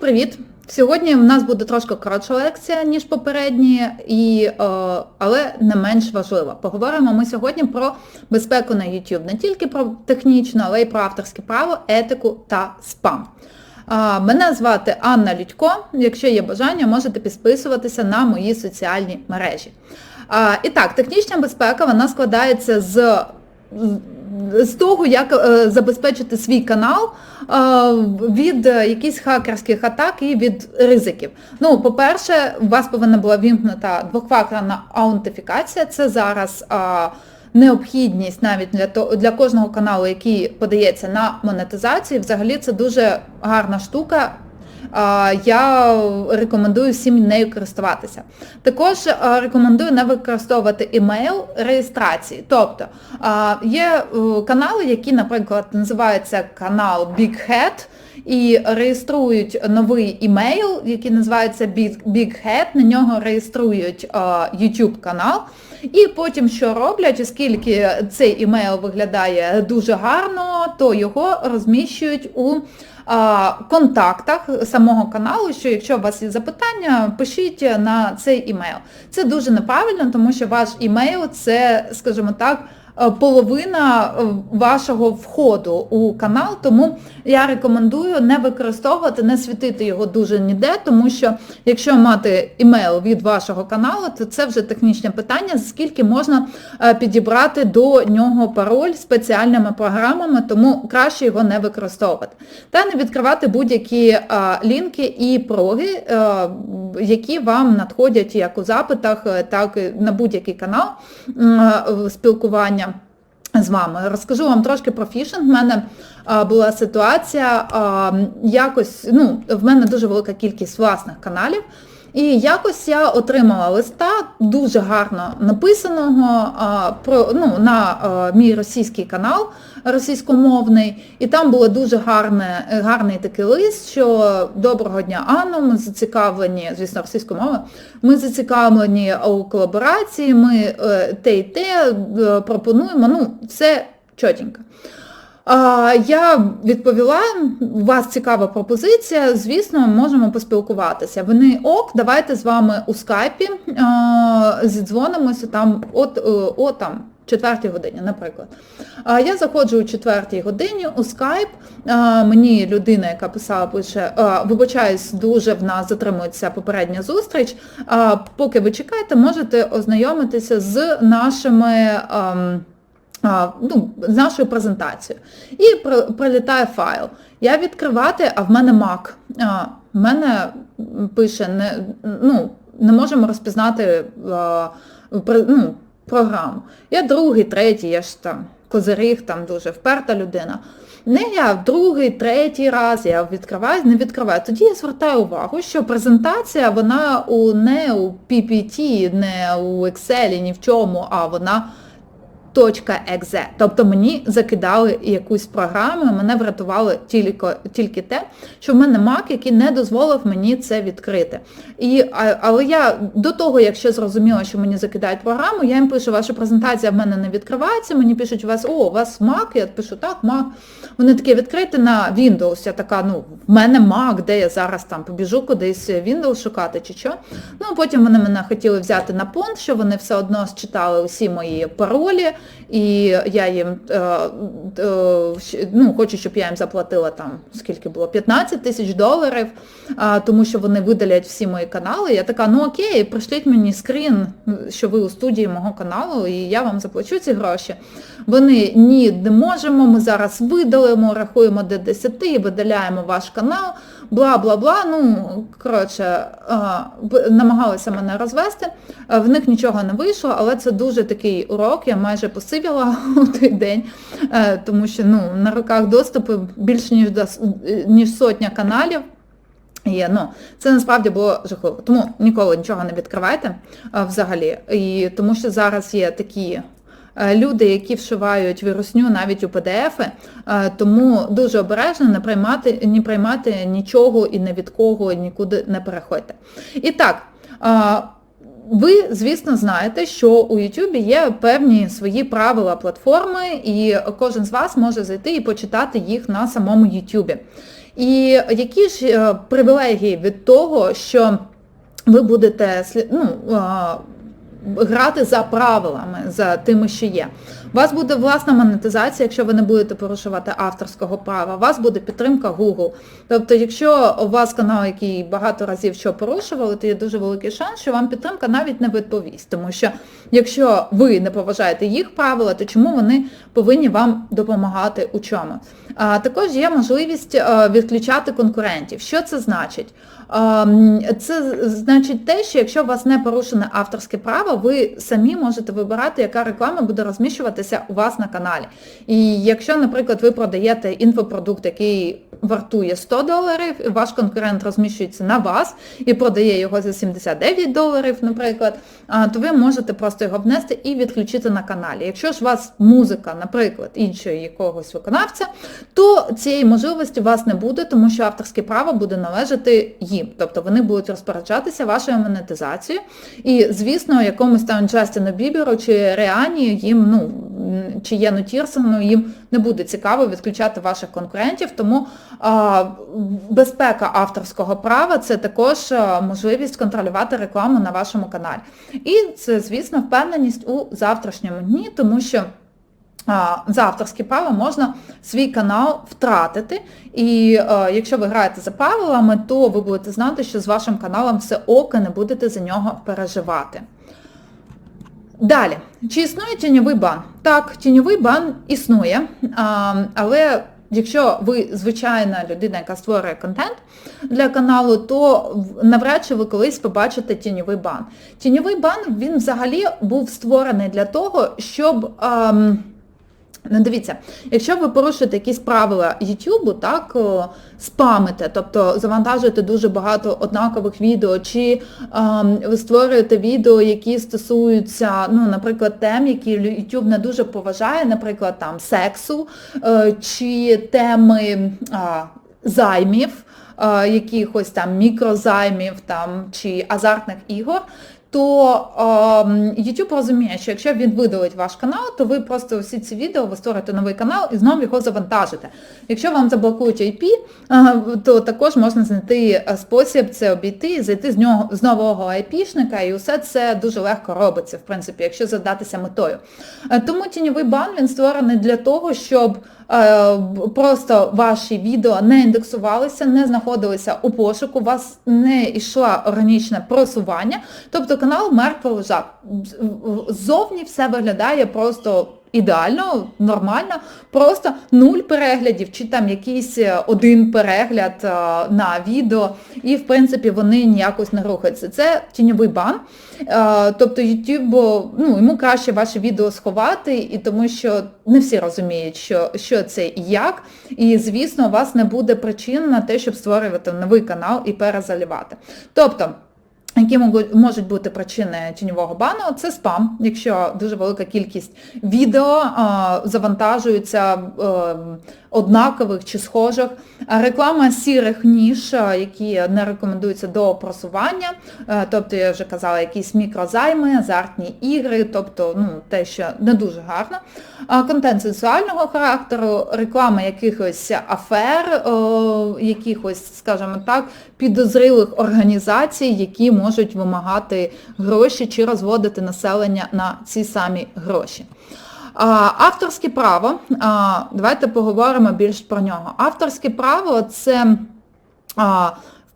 привіт! Сьогодні в нас буде трошки коротша лекція, ніж попередні, і, е, але не менш важлива. Поговоримо ми сьогодні про безпеку на YouTube. Не тільки про технічну, але й про авторське право, етику та спам. Мене звати Анна Людько. Якщо є бажання, можете підписуватися на мої соціальні мережі. І так, технічна безпека вона складається з з того, як е, забезпечити свій канал е, від якихось хакерських атак і від ризиків. Ну, по-перше, у вас повинна була вімкнута двохфакторна аутентифікація. Це зараз е, необхідність навіть для того, для кожного каналу, який подається на монетизацію. Взагалі це дуже гарна штука я рекомендую всім нею користуватися. Також рекомендую не використовувати імейл реєстрації. Тобто є е, канали, які, наприклад, називаються канал Big Head, і реєструють новий імейл, який називається Big Head, на нього реєструють YouTube канал. І потім що роблять, оскільки цей імейл виглядає дуже гарно, то його розміщують у контактах самого каналу, що якщо у вас є запитання, пишіть на цей імейл. Це дуже неправильно, тому що ваш імейл це, скажімо так, половина е, вашого входу у канал, тому я рекомендую не використовувати, не світити його дуже ніде, тому що якщо мати імейл від вашого каналу, то це вже технічне питання, скільки можна е, підібрати до нього пароль спеціальними програмами, тому краще його не використовувати. Та не відкривати будь-які лінки і проги, які вам надходять як у запитах, так і на будь-який канал спілкування з вами. Розкажу вам трошки про фішинг. У мене а, була ситуація, а, якось, ну, в мене дуже велика кількість власних каналів. І якось я отримала листа дуже гарно написаного про, ну, на мій російський канал російськомовний, і там було дуже гарне, гарний такий лист, що доброго дня, Анно, ми зацікавлені, звісно, російською мовою, ми зацікавлені у колаборації, ми е, те і те е, пропонуємо, ну, все чотенько. Я відповіла, у вас цікава пропозиція, звісно, можемо поспілкуватися. Вони ок, давайте з вами у скайпі зідзвонимося там от, е, о, там, 4 годині, наприклад. Я заходжу у 4 годині у скайп, мені людина, яка писала, пише, вибачаюсь, дуже в нас затримується попередня зустріч. Поки ви чекаєте, можете ознайомитися з нашими ну, з нашою презентацією. І прилітає файл. Я відкривати, а в мене Mac. В мене пише, не ну, не можемо розпізнати ну, програму. Я другий, третій, я ж там козиріг, там дуже вперта людина. Не я другий, третій раз я відкриваю, не відкриваю. Тоді я звертаю увагу, що презентація, вона у не у PPT, не у Excel, ні в чому, а вона .exe. Тобто мені закидали якусь програму, мене врятувало тільки тільки те, що в мене Mac, який не дозволив мені це відкрити. І, Але я до того, як ще зрозуміла, що мені закидають програму, я їм пишу, ваша презентація в мене не відкривається, мені пишуть, у вас, о, у вас Mac, я пишу, так, Mac. Вони такі відкриті на Windows. Я така, ну, в мене Mac, де я зараз там побіжу кудись Windows шукати чи що. Ну, Потім вони мене хотіли взяти на понт, що вони все одно считали усі мої паролі і я їм е, е, ну, хочу, щоб я їм заплатила там, скільки було, 15 тисяч доларів, тому що вони видалять всі мої канали. Я така, ну окей, пришліть мені скрін, що ви у студії мого каналу, і я вам заплачу ці гроші. Вони ні, не можемо, ми зараз видалимо, рахуємо до 10 і видаляємо ваш канал бла-бла-бла. Ну, коротше, намагалися мене розвести. В них нічого не вийшло, але це дуже такий урок, я майже посивіла у той день, тому що ну, на руках доступу більше ніж, ніж сотня каналів. Є, ну, Це насправді було жахливо. Тому ніколи нічого не відкривайте взагалі. І Тому що зараз є такі люди, які вшивають вірусню навіть у PDF, е, тому дуже обережно не приймати, не приймати нічого і не від кого нікуди не переходьте. І так, ви, звісно, знаєте, що у YouTube є певні свої правила платформи, і кожен з вас може зайти і почитати їх на самому YouTube. І які ж е, привілегії від того, що ви будете ну, грати за правилами, за тими, що є. У вас буде власна монетизація, якщо ви не будете порушувати авторського права, у вас буде підтримка Google. Тобто, якщо у вас канал, який багато разів що порушували, то є дуже великий шанс, що вам підтримка навіть не відповість. Тому що якщо ви не поважаєте їх правила, то чому вони повинні вам допомагати у чому? А також є можливість е, відключати конкурентів. Що це значить? Це значить те, що якщо у вас не порушене авторське право, ви самі можете вибирати, яка реклама буде розміщуватися у вас на каналі. І якщо, наприклад, ви продаєте інфопродукт, який вартує 100 доларів, і ваш конкурент розміщується на вас і продає його за 79 доларів, наприклад, то ви можете просто його внести і відключити на каналі. Якщо ж у вас музика, наприклад, іншого якогось виконавця, то цієї можливості у вас не буде, тому що авторське право буде належати їм. Тобто вони будуть розпоряджатися вашою монетизацією. І, звісно, якомусь там Джастіну Біберу чи Реані їм, ну, чи Єну Тірсону, їм не буде цікаво відключати ваших конкурентів, тому а, безпека авторського права це також можливість контролювати рекламу на вашому каналі. І це, звісно, впевненість у завтрашньому дні, тому що за авторське право можна свій канал втратити. І е, якщо ви граєте за правилами, то ви будете знати, що з вашим каналом все око, не будете за нього переживати. Далі, чи існує тіньовий бан? Так, тіньовий бан існує, але якщо ви звичайна людина, яка створює контент для каналу, то навряд чи ви колись побачите тіньовий бан. Тіньовий бан, він взагалі був створений для того, щоб... Ну, дивіться, якщо ви порушуєте якісь правила YouTube, так, спамите, тобто завантажуєте дуже багато однакових відео, чи ем, ви створюєте відео, які стосуються, ну, наприклад, тем, які YouTube не дуже поважає, наприклад, там сексу, е, чи теми е, займів, е, якихось там мікрозаймів там, чи азартних ігор, то е, YouTube розуміє, що якщо він видалить ваш канал, то ви просто всі ці відео ви створите новий канал і знову його завантажите. Якщо вам заблокують IP, е, то також можна знайти е, спосіб це обійти, зайти з нього з нового IP-шника, і усе це дуже легко робиться, в принципі, якщо задатися метою. Е, тому тіньовий бан він створений для того, щоб просто ваші відео не індексувалися, не знаходилися у пошуку, у вас не йшло органічне просування, тобто канал мертво лежав. Зовні все виглядає просто ідеально, нормально, просто нуль переглядів, чи там якийсь е, один перегляд е, на відео, і в принципі вони ніякось не рухаються. Це тіньовий бан. Е, тобто YouTube, ну, йому краще ваше відео сховати, і тому що не всі розуміють, що що це і як. І, звісно, у вас не буде причин на те, щоб створювати новий канал і перезалівати. Тобто, які можуть бути причини тіньового бану, це спам, якщо дуже велика кількість відео завантажується ем, однакових чи схожих. Реклама сірих ніж, які не рекомендуються до просування, е, тобто я вже казала, якісь мікрозайми, азартні ігри, тобто ну, те, що не дуже гарно. Контент сексуального характеру, реклама якихось афер, якихось, скажімо так, підозрілих організацій, які можуть вимагати гроші чи розводити населення на ці самі гроші. Авторське право, давайте поговоримо більш про нього. Авторське право це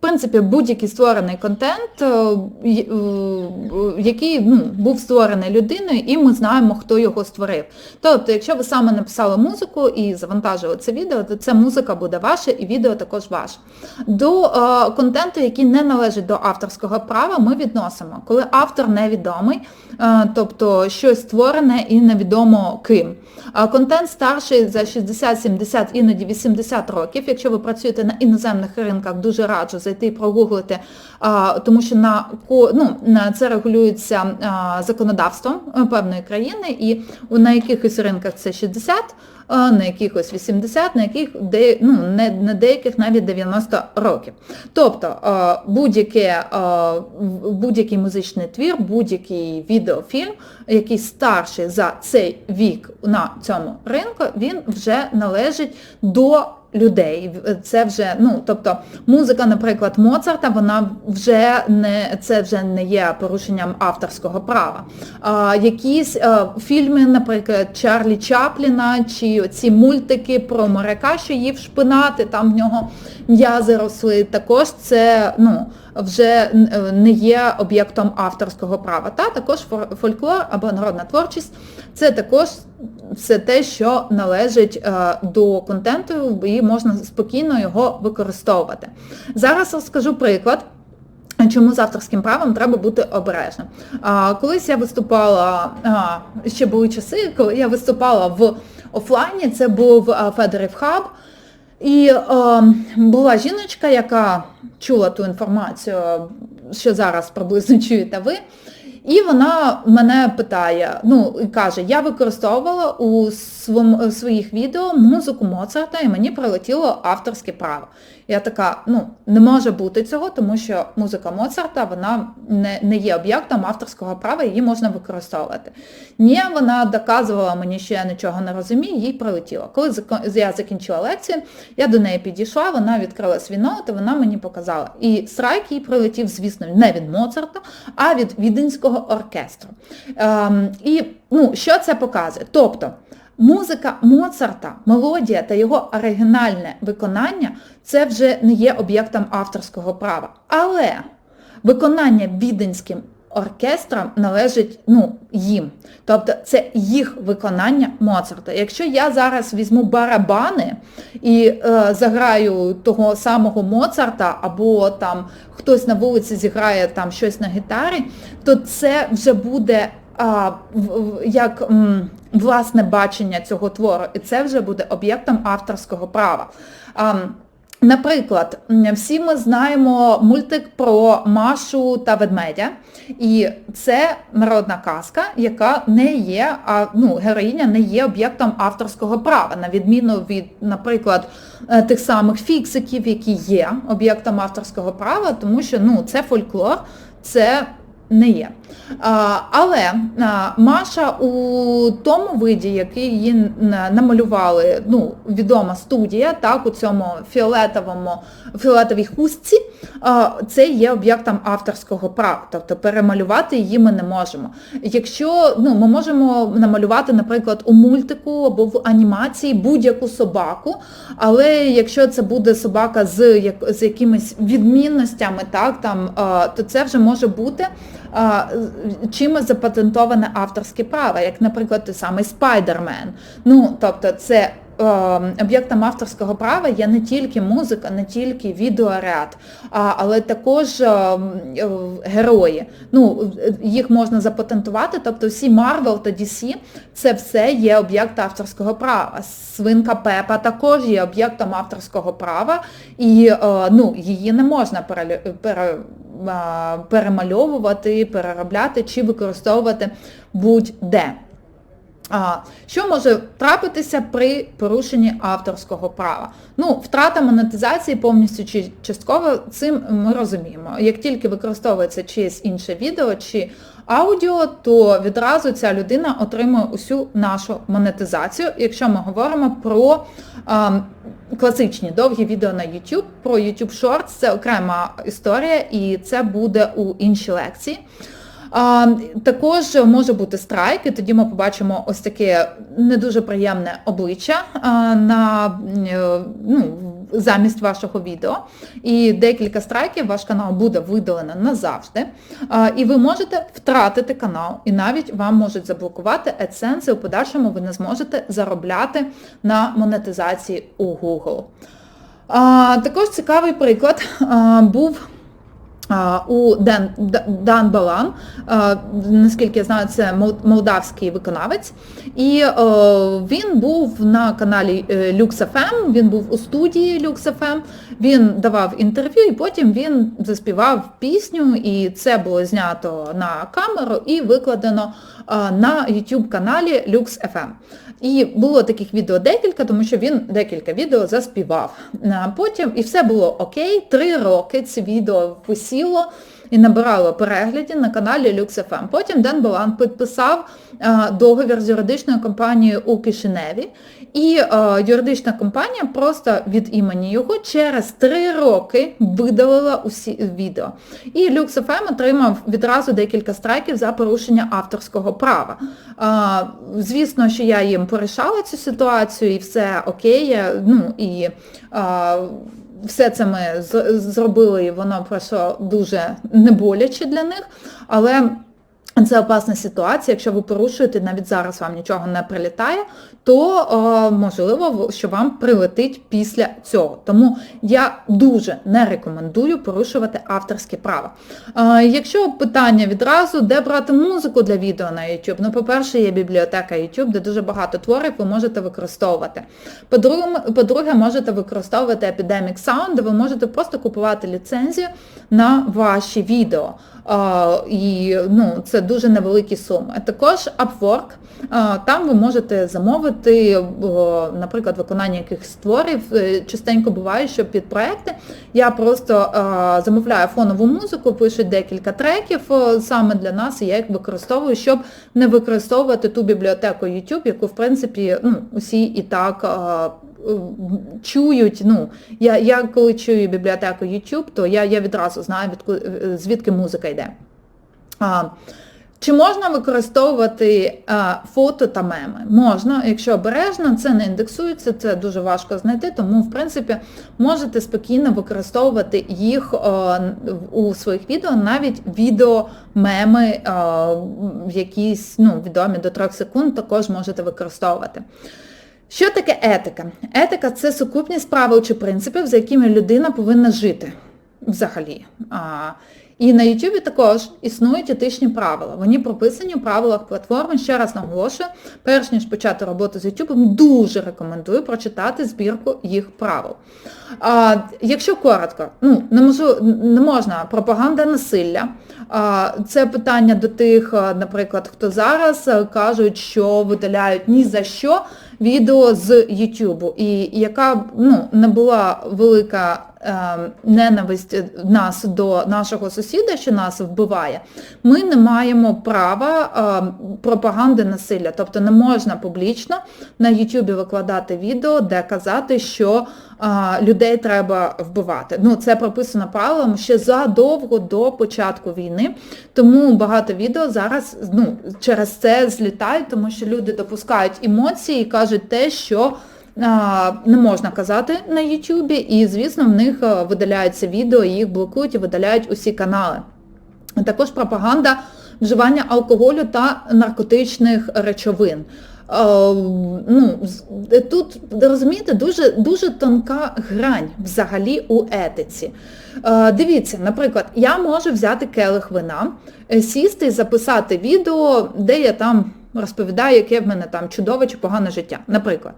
принципі, будь-який створений контент, е, е, який ну, був створений людиною, і ми знаємо, хто його створив. Тобто, якщо ви саме написали музику і завантажили це відео, то ця музика буде ваша і відео також ваше. До е, контенту, який не належить до авторського права, ми відносимо, коли автор невідомий, е, тобто щось створене і невідомо ким. Контент старший за 60-70, іноді 80 років. Якщо ви працюєте на іноземних ринках, дуже раджу зайти зайти і прогуглити, тому що на, ну, це регулюється законодавством е, певної країни, і на якихось ринках це 60, на якихось 80, на яких де, ну, не, на деяких навіть 90 років. Тобто будь-який музичний твір, будь-який відеофільм, який старший за цей вік на цьому ринку, він вже належить до людей. Це вже, ну, тобто музика, наприклад, Моцарта, вона вже не, це вже не є порушенням авторського права. А, якісь а, фільми, наприклад, Чарлі Чапліна, чи ці мультики про моряка, що їв шпинати, там в нього м'язи росли, також це, ну, вже е, не є об'єктом авторського права. Та також фольклор або народна творчість це також все те, що належить е, до контенту, і можна спокійно його використовувати. Зараз розкажу приклад. Чому з авторським правом треба бути обережним? А, колись я виступала, а, ще були часи, коли я виступала в офлайні, це був а, Федерів Хаб, і е, була жіночка, яка чула ту інформацію, що зараз приблизно чуєте ви. І вона мене питає, ну каже, я використовувала у своїх відео музику Моцарта і мені прилетіло авторське право. Я така, ну не може бути цього, тому що музика Моцарта вона не, не є об'єктом авторського права, її можна використовувати. Ні, вона доказувала мені, що я нічого не розумію, їй прилетіло. Коли я закінчила лекцію, я до неї підійшла, вона відкрила свій ноут і вона мені показала. І страйк їй прилетів, звісно, не від Моцарта, а від Віденського оркестру. Ем, і ну, що це показує? Тобто, Музика Моцарта, мелодія та його оригінальне виконання це вже не є об'єктом авторського права. Але виконання віденським оркестром належить ну, їм. Тобто це їх виконання Моцарта. Якщо я зараз візьму барабани і е, заграю того самого Моцарта, або там хтось на вулиці зіграє там щось на гітарі, то це вже буде а, як м, власне бачення цього твору, і це вже буде об'єктом авторського права. А, Наприклад, всі ми знаємо мультик про Машу та ведмедя, і це народна казка, яка не є, а, ну, героїня не є об'єктом авторського права, на відміну від, наприклад, е, тих самих фіксиків, які є об'єктом авторського права, тому що ну, це фольклор, це не є. Але Маша у тому виді, який її намалювали, ну, відома студія, так, у цьому фіолетовому, фіолетовій хустці, це є об'єктом авторського права, тобто перемалювати її ми не можемо. Якщо ну, ми можемо намалювати, наприклад, у мультику або в анімації будь-яку собаку, але якщо це буде собака з, з якимись відмінностями, так, там, то це вже може бути чимось запатентоване авторське право, як, наприклад, той самий Спайдермен. Ну, тобто це об'єктом авторського права є не тільки музика, не тільки відеоряд, але також е, е, герої. Ну, їх можна запатентувати, тобто всі Marvel та DC це все є об'єкт авторського права. Свинка Пепа також є об'єктом авторського права, і е, ну, її не можна пере, перемальовувати, переробляти чи використовувати будь-де. Що може трапитися при порушенні авторського права? Ну, втрата монетизації повністю чи частково, цим ми розуміємо. Як тільки використовується чиєсь інше відео чи аудіо, то відразу ця людина отримує усю нашу монетизацію, якщо ми говоримо про а, класичні довгі відео на YouTube, про YouTube Shorts, це окрема історія і це буде у іншій лекції. Також може бути страйк, і тоді ми побачимо ось таке не дуже приємне обличчя на, е, ну, замість вашого відео. І декілька страйків ваш канал буде видалено назавжди. І ви можете втратити канал, і навіть вам можуть заблокувати AdSense, і у подальшому ви не зможете заробляти на монетизації у Google. Також цікавий приклад був у Ден, Дан Балан, наскільки я знаю, це молдавський виконавець. І е, він був на каналі е, Lux.FM, він був у студії Lux.FM, він давав інтерв'ю і потім він заспівав пісню, і це було знято на камеру і викладено на YouTube каналі Lux.FM. І було таких відео декілька, тому що він декілька відео заспівав. Потім і все було окей. Три роки це відео висіло і набирало переглядів на каналі Lux.FM. Потім Ден Балан підписав договір з юридичною компанією у Кишиневі. І а, юридична компанія просто від імені його через три роки видалила усі відео. І Lux.FM отримав відразу декілька страйків за порушення авторського права. А, звісно, що я їм порішала цю ситуацію і все окей. Ну і а, все це ми зробили, і воно пройшло дуже неболяче для них. Але це опасна ситуація, якщо ви порушуєте, навіть зараз вам нічого не прилітає, то е, можливо, що вам прилетить після цього. Тому я дуже не рекомендую порушувати авторське право. Е, якщо питання відразу, де брати музику для відео на YouTube? Ну, по-перше, є бібліотека YouTube, де дуже багато творів ви можете використовувати. По-друге, можете використовувати Epidemic Sound, де ви можете просто купувати ліцензію на ваші відео. І ну, це дуже невеликі суми. Також Upwork, там ви можете замовити, наприклад, виконання якихось творів. Е, Частенько буває, що під проекти я просто замовляю фонову музику, пишу декілька треків саме для нас, і я їх використовую, щоб не використовувати ту бібліотеку YouTube, яку, в принципі, ну, усі і так чують. Ну, я, я коли чую бібліотеку YouTube, то я, я відразу знаю, відку- е, звідки музика йде. А, чи можна використовувати а, фото та меми? Можна, якщо обережно, це не індексується, це дуже важко знайти, тому в принципі можете спокійно використовувати їх а, у своїх відео, навіть відео меми, а, якісь ну, відомі до 3 секунд, також можете використовувати. Що таке етика? Етика це сукупність правил чи принципів, за якими людина повинна жити взагалі. А, і на YouTube також існують етичні правила. Вони прописані у правилах платформи. Ще раз наголошую, перш ніж почати роботу з YouTube, дуже рекомендую прочитати збірку їх правил. А, якщо коротко, ну, не, можу, не можна пропаганда насилля. А, це питання до тих, наприклад, хто зараз кажуть, що видаляють ні за що відео з YouTube. І яка ну, не була велика е, ненависть нас до нашого сусіда, що нас вбиває, ми не маємо права е, пропаганди насилля. Тобто не можна публічно на YouTube викладати відео, де казати, що людей треба вбивати. Ну, це прописано правилами ще задовго до початку війни. Тому багато відео зараз ну, через це злітають, тому що люди допускають емоції і кажуть те, що не можна казати на Ютубі, і, звісно, в них видаляються відео, їх блокують і видаляють усі канали. Також пропаганда вживання алкоголю та наркотичних речовин. Е, ну, Тут, розумієте, дуже, дуже тонка грань взагалі у етиці. Е, Дивіться, наприклад, я можу взяти келих вина, е, сісти і записати відео, де я там розповідаю, яке в мене там чудове чи погане життя, наприклад.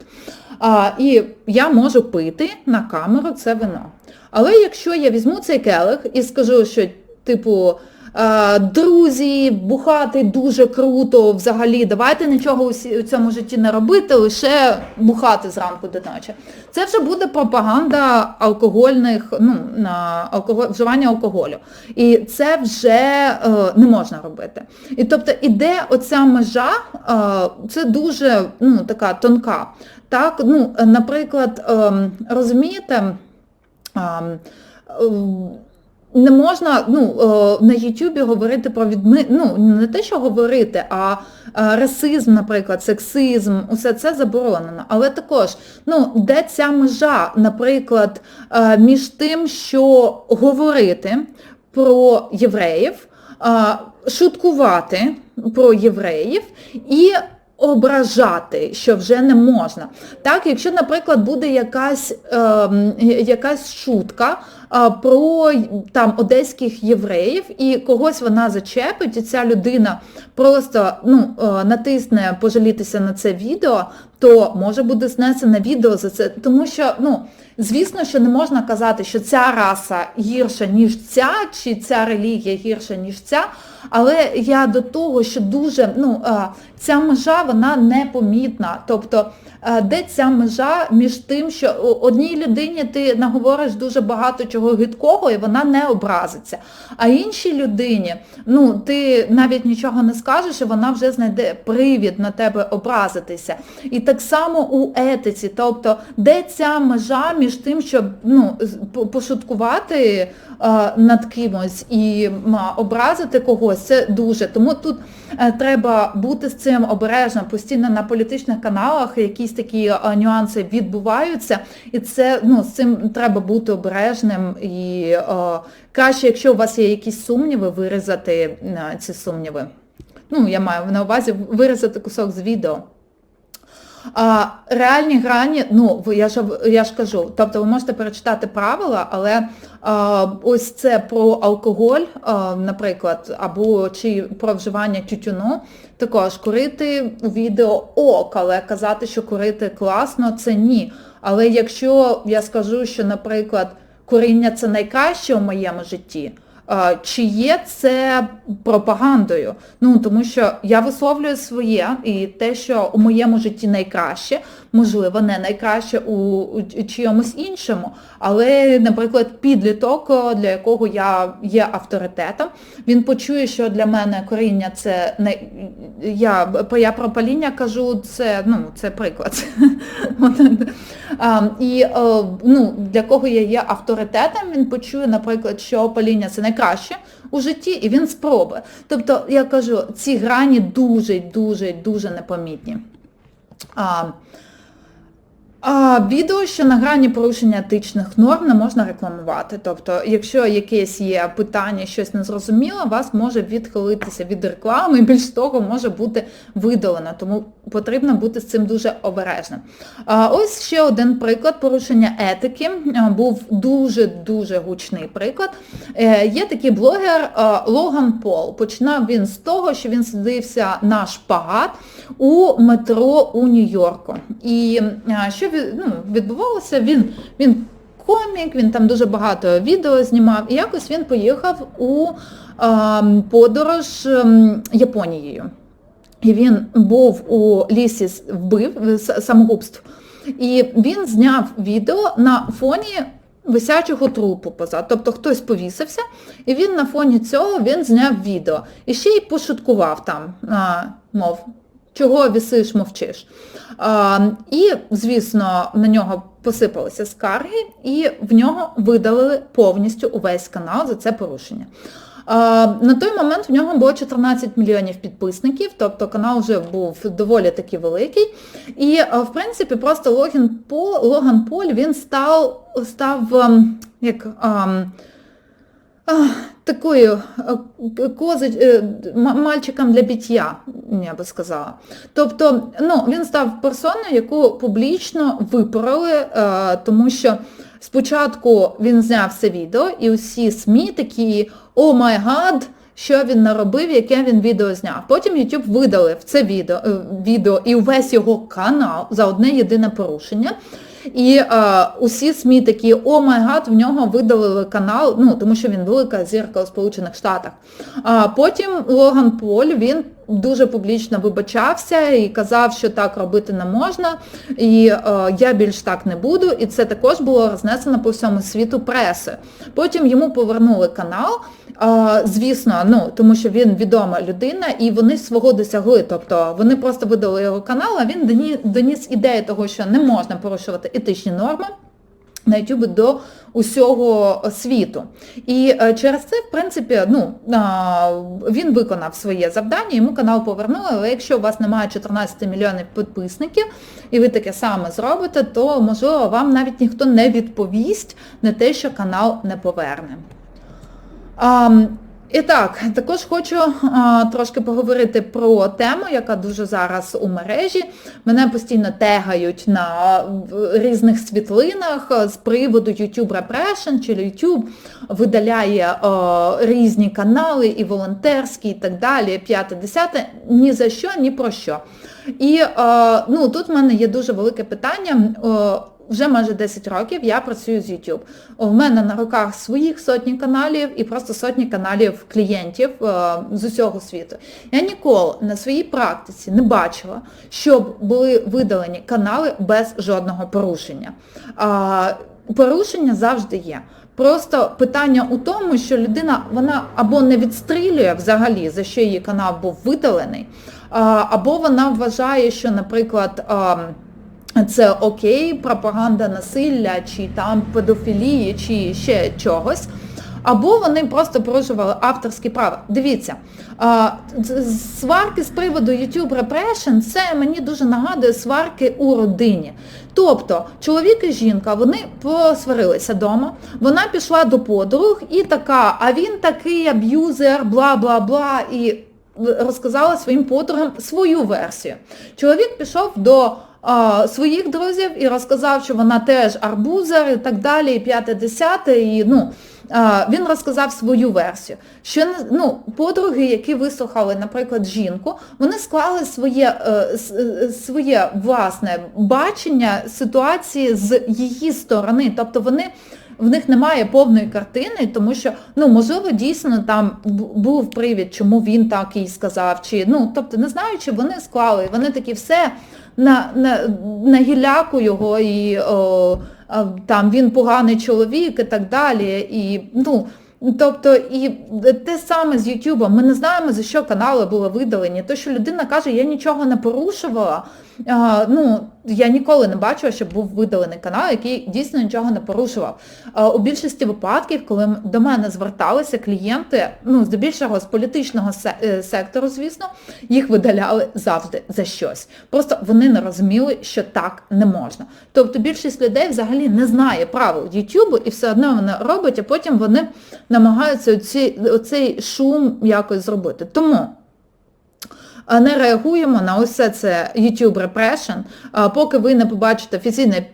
І я можу пити на камеру це вино. Але якщо я візьму цей келих і скажу, що типу. «Е, Друзі, бухати дуже круто взагалі, давайте нічого у цьому житті не робити, лише бухати зранку до ночі. Це вже буде пропаганда алкогольних, ну, алкоголь, вживання алкоголю. І це вже е, не можна робити. І тобто іде оця межа, е, це дуже ну, така тонка. Так, ну, е, наприклад, ем, розумієте, ем, ем, не можна ну, е, на Ютубі говорити про відми... ну, не те, що говорити, а е, расизм, наприклад, сексизм, усе це заборонено. Але також, ну, де ця межа, наприклад, е, між тим, що говорити про євреїв, шуткувати про євреїв і ображати, що вже не можна. Так, якщо, наприклад, буде якась е, якась шутка про там одеських євреїв і когось вона зачепить, і ця людина просто ну, е, натисне пожалітися на це відео, то може бути знесене відео за це, тому що, ну, звісно, що не можна казати, що ця раса гірша, ніж ця, чи ця релігія гірша, ніж ця. Але я до того, що дуже ну, ця межа вона непомітна. Тобто, де ця межа між тим, що одній людині ти наговориш дуже багато чого гидкого, і вона не образиться. А іншій людині, ну, ти навіть нічого не скажеш, і вона вже знайде привід на тебе образитися. І так само у етиці, тобто, де ця межа між тим, щоб ну, пошуткувати над кимось і образити когось, це дуже. Тому тут е, треба бути з цим обережним. Постійно на політичних каналах якісь такі нюанси відбуваються, і це ну, з цим треба бути обережним. І о, краще, якщо у вас є якісь сумніви, вирізати е, ці сумніви. Ну, я маю на увазі вирізати кусок з відео. А, Реальні грані, ну я ж я ж кажу, тобто ви можете перечитати правила, але а, ось це про алкоголь, а, наприклад, або чи про вживання тютюну, також курити у відео ок, але казати, що курити класно, це ні. Але якщо я скажу, що, наприклад, куріння це найкраще у моєму житті. Чи є це пропагандою? Ну тому що я висловлюю своє і те, що у моєму житті найкраще, можливо, не найкраще у чиємусь іншому. Але, наприклад, підліток, для якого я є авторитетом, він почує, що для мене коріння це не я я про паління кажу, це ну, це приклад. І ну, для кого я є авторитетом, він почує, наприклад, що паління це найкраще у житті, і він спробує. Тобто, я кажу, ці грані дуже, дуже, дуже непомітні. А Відео, що на грані порушення етичних норм не можна рекламувати. Тобто, якщо якесь є питання, щось незрозуміло, вас може відхилитися від реклами, і більш того, може бути видалено, тому потрібно бути з цим дуже обережним. Ось ще один приклад порушення етики. Був дуже-дуже гучний приклад. Е, є такий блогер Логан Пол. Починав він з того, що він сидився на шпагат у метро у Нью-Йорку. І що ну, відбувалося, він він комік, він там дуже багато відео знімав, і якось він поїхав у а, подорож ем, Японією. І він був у лісі вбив самогубств. І він зняв відео на фоні висячого трупу позад. Тобто хтось повісився, і він на фоні цього він зняв відео. І ще й пошуткував там, мов, чого вісиш, мовчиш. А, І, звісно, на нього посипалися скарги, і в нього видалили повністю увесь канал за це порушення. На той момент в нього було 14 мільйонів підписників, тобто канал вже був доволі таки великий. І, в принципі, просто Логан Пол, Логан Поль він став, став ем, як... А, такою кози, е, мальчиком для біття, я би сказала. Тобто ну, він став персоною, яку публічно випороли, е, тому що спочатку він зняв це відео, і усі СМІ такі «О май гад!», що він наробив, яке він відео зняв. Потім YouTube видалив це відео, е, відео і увесь його канал за одне єдине порушення. І а, усі СМІ такі, о май гад, в нього видалили канал, ну, тому що він велика зірка у Сполучених Штатах. А потім Логан Поль, він дуже публічно вибачався і казав, що так робити не можна, і е, я більш так не буду. І це також було рознесено по всьому світу преси. Потім йому повернули канал. Звісно, ну тому що він відома людина, і вони свого досягли. Тобто вони просто видали його канал, а він доніс ідею того, що не можна порушувати етичні норми на YouTube до усього світу. І е, через це, в принципі, ну, він виконав своє завдання, йому канал повернули, але якщо у вас немає 14 мільйонів підписників, і ви таке саме зробите, то, можливо, вам навіть ніхто не відповість на те, що канал не поверне. І так, також хочу а, трошки поговорити про тему, яка дуже зараз у мережі. Мене постійно тегають на в- різних світлинах з приводу YouTube Repression, чи YouTube видаляє а, різні канали, і волонтерські, і так далі, п'яте, десяте, ні за що, ні про що. І а, ну, тут в мене є дуже велике питання. О, вже майже 10 років я працюю з YouTube. У мене на руках своїх сотні каналів і просто сотні каналів клієнтів е, з усього світу. Я ніколи на своїй практиці не бачила, щоб були видалені канали без жодного порушення. Порушення завжди є. Просто питання у тому, що людина вона або не відстрілює взагалі, за що її канал був видалений, або вона вважає, що, наприклад, це окей, пропаганда насилля, чи там педофілії, чи ще чогось. Або вони просто порушували авторські права. Дивіться, сварки з приводу YouTube Repression, це мені дуже нагадує сварки у родині. Тобто чоловік і жінка, вони посварилися вдома, вона пішла до подруг і така, а він такий аб'юзер, бла-бла-бла, і розказала своїм подругам свою версію. Чоловік пішов до своїх друзів і розказав, що вона теж арбузер і так далі, і п'яте, десяте, і ну, він розказав свою версію. Що ну, подруги, які вислухали, наприклад, жінку, вони склали своє, е, е, своє власне бачення ситуації з її сторони. Тобто вони в них немає повної картини, тому що, ну, можливо, дійсно там був привід, чому він так їй сказав, чи, ну, тобто, не знаю, чи вони склали, вони такі все на, на, на гіляку його, і о, там він поганий чоловік і так далі. І, ну, Тобто і те саме з Ютубом, ми не знаємо, за що канали були видалені. То, що людина каже, я нічого не порушувала, а, ну, я ніколи не бачила, щоб був видалений канал, який дійсно нічого не порушував. У більшості випадків, коли до мене зверталися клієнти, ну, здебільшого з політичного е, сектору, звісно, їх видаляли завжди за щось. Просто вони не розуміли, що так не можна. Тобто більшість людей взагалі не знає правил Ютубу і все одно вони роблять, а потім вони намагаються оці, оцей шум якось зробити. Тому не реагуємо на усе це YouTube Repression, поки ви не побачите офіційне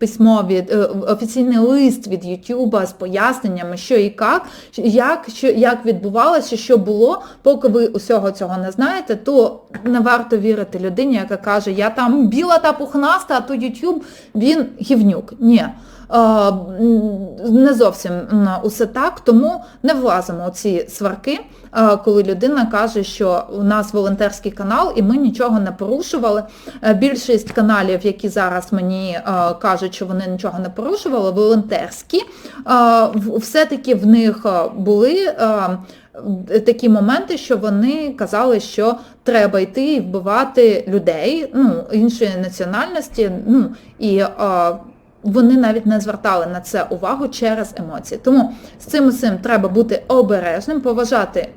письмо від е, офіційний лист від YouTube з поясненнями, що і як, як, що, як відбувалося, що було, поки ви усього цього не знаєте, то не варто вірити людині, яка каже, я там біла та пухнаста, а то YouTube, він гівнюк. Ні. Е, Не зовсім усе так, тому не влазимо у ці сварки, е, коли людина каже, що у нас волонтерський канал і ми нічого не порушували. Е, Більшість каналів, які зараз мені кажуть, що вони нічого не порушували, волонтерські, все-таки в них були такі моменти, що вони казали, що треба йти і вбивати людей ну, іншої національності, ну, і вони навіть не звертали на це увагу через емоції. Тому з цим усім треба бути обережним, поважати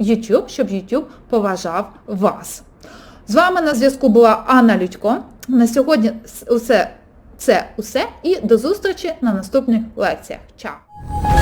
YouTube, щоб YouTube поважав вас. З вами на зв'язку була Анна Людько. На сьогодні усе, це усе і до зустрічі на наступних лекціях. Чао!